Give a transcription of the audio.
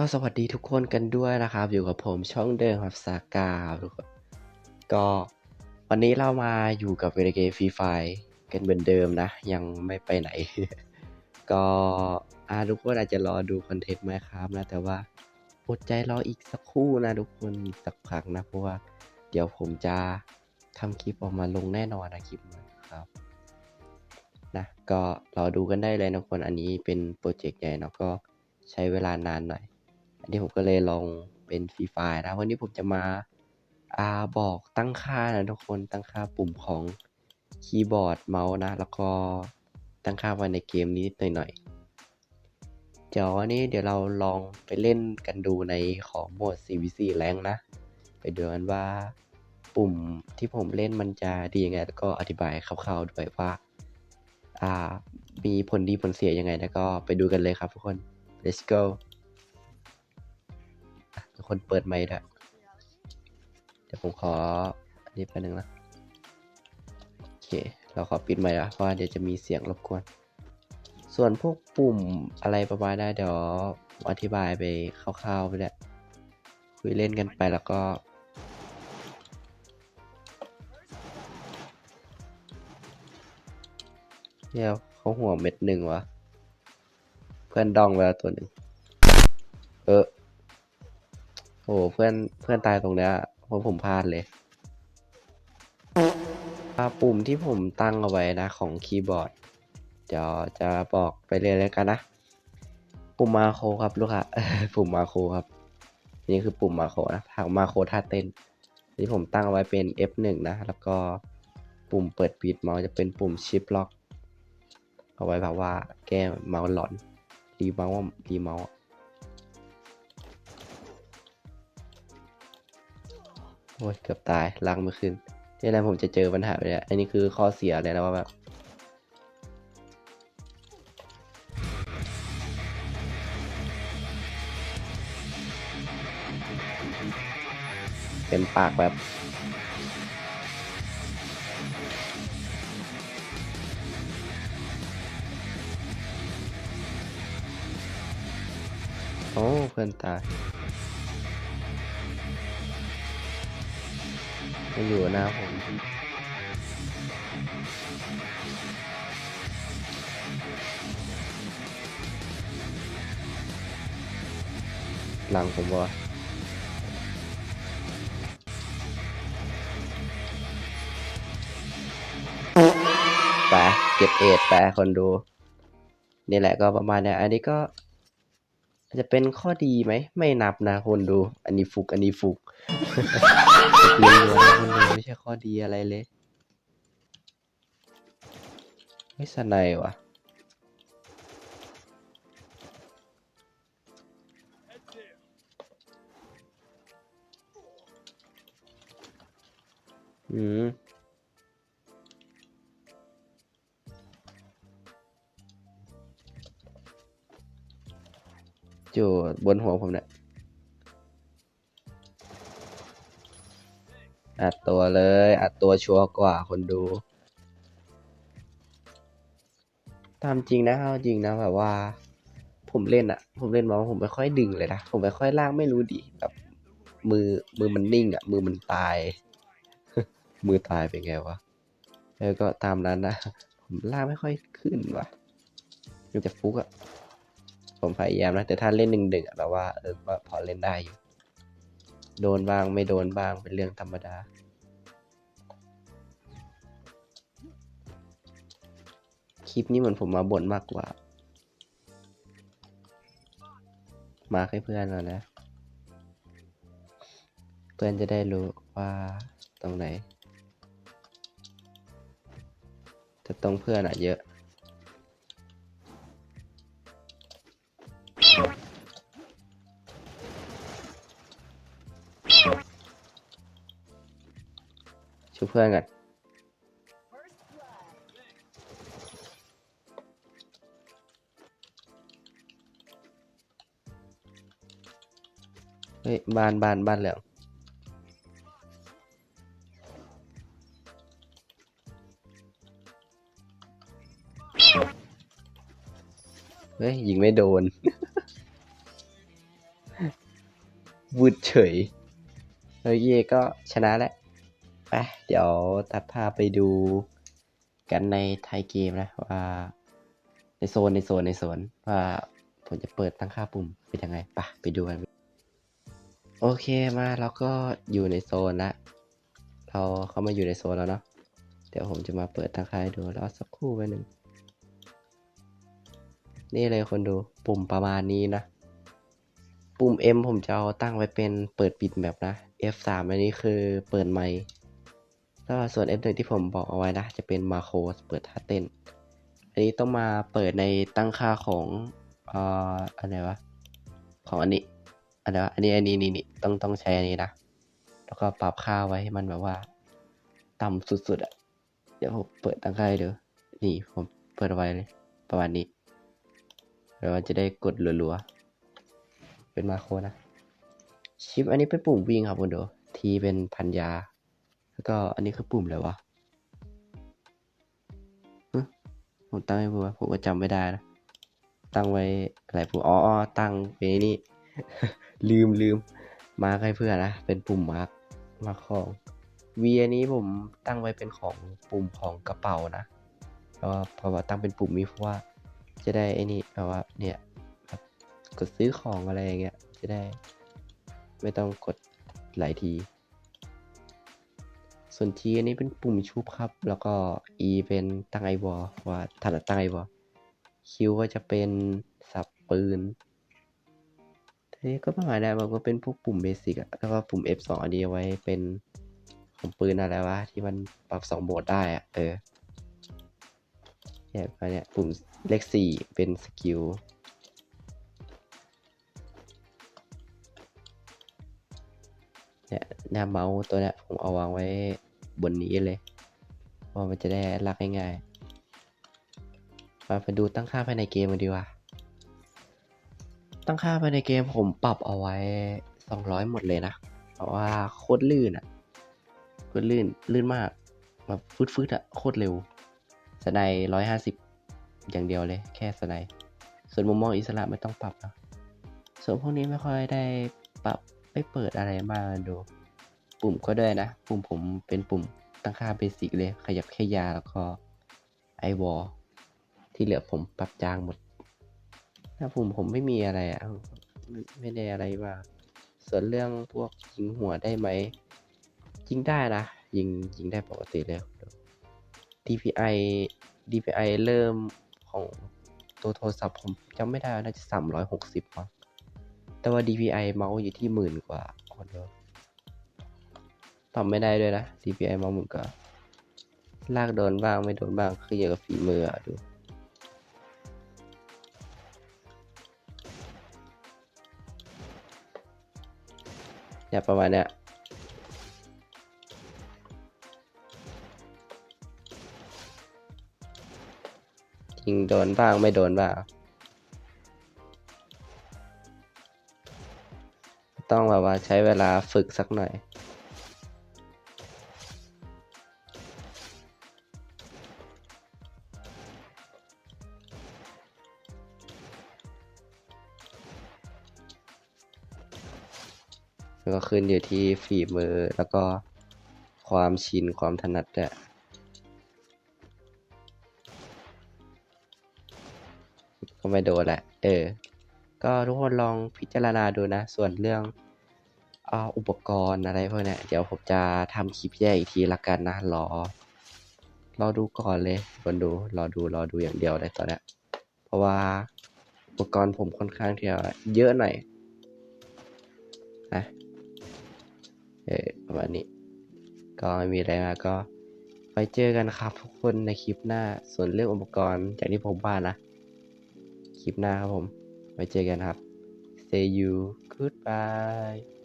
ก็สวัสดีทุกคนกันด้วยนะครับ อยู่กับผมช่องเดิมครับสากาทุกคนก็วันนี้เรามาอยู่กับเวลเกฟรีไฟกันเหมือนเดิมนะ ยังไม่ไปไหน ก็อาทุกคนอาจจะรอดูคอนเทนต์ไหมครับนะ แต่ว่าอดใจรออีกสักครู่นะทุกคนอีกสักพักนะ เพราะว่าเดี๋ยวผมจะทำคลิปออกมาลงแน่นอนนะคลิปนี้ครับนะก็รอดูกันได้เลยนะทุกคนอันนี้เป็นโปรเจกต์ใหญ่เนาะก็ใช้เวลานานหน่อย นนี้ผมก็เลยลองเป็นฟรีไฟล์นะ วันนี้ผมจะมาอ่าบอกตั้งค่านะทุกคนตั้งค่าปุ่มของคีย์บอร์ดเมาส์นะ แล้วก็ตั้งค่าไว้ในเกมนี้นิดหน่อยเดี๋ยววันนี้เดี๋ยวเราลองไปเล่นกันดูในของโหมด CVC แรงนะ ไปดูกันว่าปุ่มที่ผมเล่นมันจะดียังไง แล้วก็อธิบายคร่าวๆด้วยว่าอ่า มีผลดีผลเสียยังไงนะก็ไปดูกันเลยครับทุกคน let's go คนเปิดไมค์ด้วยเดี๋ยวผมขออันนี้แป๊บนึงนะโอเค เราขอปิดไมค์ละเพราะว่าเดี๋ยวจะมีเสียงรบกวน ส่วนพวกปุ่มอะไรประมาณนั้นเดี๋ยวอธิบายไปคร่าวๆไปแหละคุยเล่นกันไปแล้วก็เดี๋ยวเขาหัวเม็ดหนึ่งวะ เพื่อนดองไปแล้วตัวหนึ่ง เออ โอ้เพื่อนเพื่อนตายตรงเนี้ยเพราะผมพลาดเลยปุ่มที่ผมตั้งเอาไว้นะของคีย์บอร์ดเดี๋ยวจะบอกไปเรื่อยกันนะปุ่มมาโครครับลูกค้าปุ่มมาโครครับนี่คือปุ่มมาโครนะทางมาโครท่าเต้นที่ผมตั้งเอาไว้เป็น F1 นะ แล้วก็ปุ่มเปิดปิดเมาส์จะเป็นปุ่มชิปล็อก เอาไว้แบบว่าแก้เมาส์หลอนรีเมาส์รีเมาส์ โอ้ยเกือบตายล้างไม่ขึ้นนี่แหละผมจะเจอปัญหาไปเนี่ยอันนี้คือข้อเสียเลยนะว่าแบบเป็นปากแบบโอ้เพื่อนตาย มันอยู่น้าผมหลังผมวะไปเก็บเอ็ดไปคนดู นี่แหละก็ประมาณเนี้ยอันนี้ก็ จจะเป็นข้อดีไหม ไม่นับนะคนดู อันนี้ฟุก อันนี้ฟุกเรียนรู้นะคนดูไม่ใช่ข้อดีอะไรเลย ไม่สนายว่ะอืม อยู่บนหัวผมเนี่ยอัดตัวเลย อัดตัวชัวร์กว่าคนดู ตามจริงนะเอาจริงนะแบบว่า ผมเล่นอะผมเล่นมาผมไม่ค่อยดึงเลยนะ ผมไม่ค่อยลากไม่รู้ดิแบบมือมือมันนิ่งอะมือมันตาย มือตายเป็นไงวะแล้วก็ตามนั้นนะ ผมลากไม่ค่อยขึ้นว่ะมันจะฟุกอะ ผมพยายามนะ แต่ถ้าเล่นหนึ่งหนึ่งแบบว่าเออก็พอเล่นได้อยู่ โดนบ้างไม่โดนบ้างเป็นเรื่องธรรมดา คลิปนี้เหมือนผมมาบ่นมากกว่า มาให้เพื่อนเรานะ เพื่อนจะได้รู้ว่าตรงไหนแต่ตรงเพื่อนอะเยอะ ช่วยเพื่อนกันเฮ้ยบ้านบ้านบ้านเหลืองเฮ้ยยิงไม่โดนวืดเฉยแล้วเย่ก็ชนะแล้ว ไปเดี๋ยวตัดภาพไปดูกันในไทยเกมนะว่า ในโซนในโซนในโซนว่าผมจะเปิดตั้งค่าปุ่มเป็นยังไงไปไปดูกันโอเคมาแล้วก็อยู่ในโซนละเราเข้ามาอยู่ในโซนแล้วเนาะเดี๋ยวผมจะมาเปิดตั้งค่าให้ดูแล้วสักครู่ไปหนึ่งนี่เลยคนดูปุ่มประมาณนี้นะ ปุ่ม M ผมจะเอาตั้งไว้เป็นเปิดปิดแบบนะ F3 อันนี้คือเปิดไมค์ แล้วส่วน F1 ที่ผมบอกเอาไว้นะ จะเป็นมาโครเปิดท่าเต้น อันนี้ต้องมาเปิดในตั้งค่าของเอ่ออันไหนวะ ของอันนี้อันไหนวะอันนี้อันนี้นี่นี่ต้องต้องใช้อันนี้นะ แล้วก็ปรับค่าไว้ให้มันแบบว่า ต่ำสุดๆอะ่ะ เดี๋ยวผมเปิดตั้งค่าให้ดูนี่ผมเปิดเอาไว้เลยประมาณนี้แล้วมันจะได้กดรัวๆเป็นมาโครนะ ชิปอันนี้เป็นปุ่มวิ่งครับคุณดูทีเป็นพันยา แล้วก็อันนี้คือปุ่มอะไรวะผมตั้งไว้ปุ่มวผมก็จำไม่ได้นะ ตั้งไว้อะไรปุ่มอ๋อออตั้งไว้นี่ ลืมลืมมาร์คให้เพื่อนนะ เป็นปุ่มมาร์คมาร์คของวีอันนี้ผมตั้งไว้เป็นของปุ่มของกระเป๋านะแล้วพอว่าตั้งเป็นปุ่มนี้เพราะว่าจะได้ไอ้นี่แบบว่าเนี่ยกดซื้อของอะไรอย่างเงี้ยจะได้ ไม่ต้องกดหลายที ส่วน T อันนี้เป็นปุ่มชุบครับ แล้วก็ E เป็นตั้งไอวอลว่าถนัดตั้งไอวอล Q ก็จะเป็นสับปืนทีนี้ก็ประมาณนั้นมันก็เป็นพวกปุ่มเบสิกอะแล้วก็ปุ่ม F2 อันนี้เอาไว้เป็นของปืนอะไรวะ ที่มันปรับสองโหมดได้อะเออเนี่ยมาเนี่ยปุ่มเลขสี่เป็นสกิลเนี่ยหน้าเมาส์ตัวเนี้ยผมเอาวางไว้ บนนี้เลยเพรามันจะได้ลักง่ายๆ มาไปดูตั้งค่าภายในเกมกันดีกว่า ตั้งค่าภายในเกมผมปรับเอาไว้ 200 หมดเลยนะ เพราะว่าโคตรลื่นอะโคตรลื่น ลื่นมากแบบฟืดๆอะโคตรเร็ว สไนร้อยห้าสิบอย่างเดียวเลย แค่สไนส่วนมุมมองอิสระไม่ต้องปรับนะส่วนพวกนี้ไม่ค่อยได้ปรับไม่เปิดอะไรมาดู ปุ่มก็ด้วยนะ ปุ่มผมเป็นปุ่มตั้งค่าเบสิกเลย ขยับแค่ยาแล้วก็ไอวอลที่เหลือผมปรับจางหมด ถ้าปุ่มผมไม่มีอะไรอะไม่ได้อะไรมาส่วนเรื่องพวกยิงหัวได้ไหมยิงได้นะ ยิงยิงได้ปกติเลย DPI DPI เริ่มของตัวโทรศัพท์ผมจำไม่ได้น่าจะสามร้อยหกสิบมั้งแต่ว่า DPI เมาส์อยู่ที่หมื่นกว่าคนเดียว ปรับไม่ได้ด้วยนะ DPI มาส์หมื่นกว่าลากโดนบ้างไม่โดนบ้างคืออย่างกับฝีมืออะดูเนี่ยประมาณเนี้ยยิงโดนบ้างไม่โดนบ้าง ต้องแบบว่าใช้เวลาฝึกสักหน่อย มันก็ขึ้นอยู่ที่ฝีมือแล้วก็ความชินความถนัดแหละก็ไม่โดนแหละ เออ ก็ทุกคนลองพิจารณาดูนะ ส่วนเรื่องอาอุปกรณ์อะไรพวกนี้เดี๋ยวผมจะทำคลิปแยกอีกทีละกันนะ รอ รอดูก่อนเลยคนดู รอดู รอดูอย่างเดียวเลยตอนนี้เพราะว่าอุปกรณ์ผมค่อนข้างที่จะเยอะหน่อย เออวันนี้ ก็ไม่มีอะไรมากก็ไปเจอกันครับทุกคนในคลิปหน้าส่วนเรื่องอุปกรณ์จากที่ผมบ้านนะ คลิปหน้าครับผม ไว้เจอกันครับ see you goodbye